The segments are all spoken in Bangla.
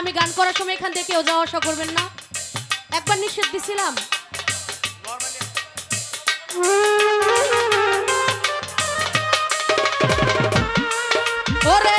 আমি গান করার সময় এখান থেকে কেউ যাওয়া আসা করবেন না। একবার নিষেধ দিছিলাম। ওরে!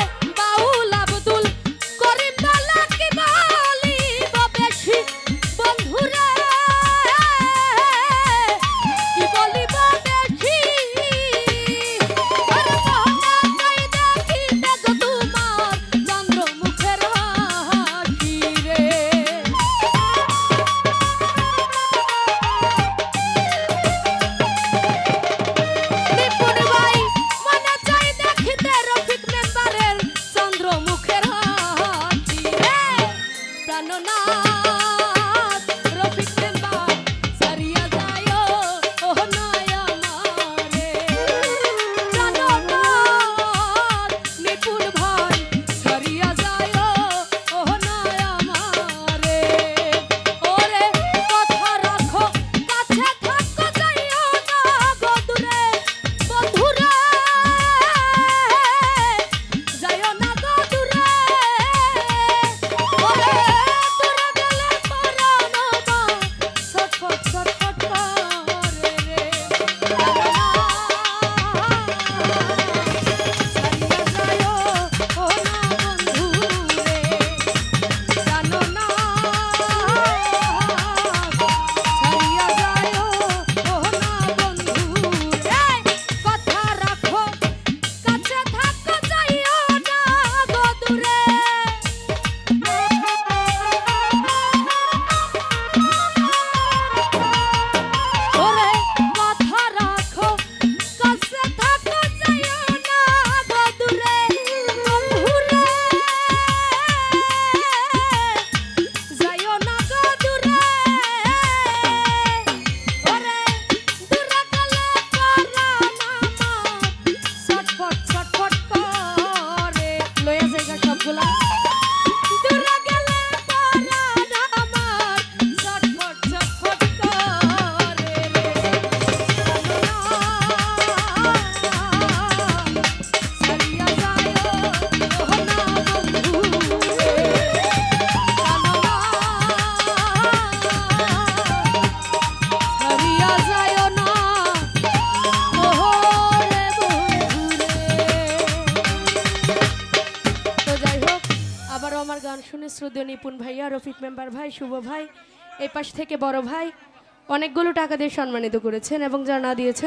শ্রদ্ধেয় নিপুণ ভাইয়া রফিক মেম্বার ভাই, শুভ ভাই এ পাশ থেকে বড় ভাই, অনেকগুলো টাকা দিয়ে সম্মানিত করেছেন এবং যারা না দিয়েছেন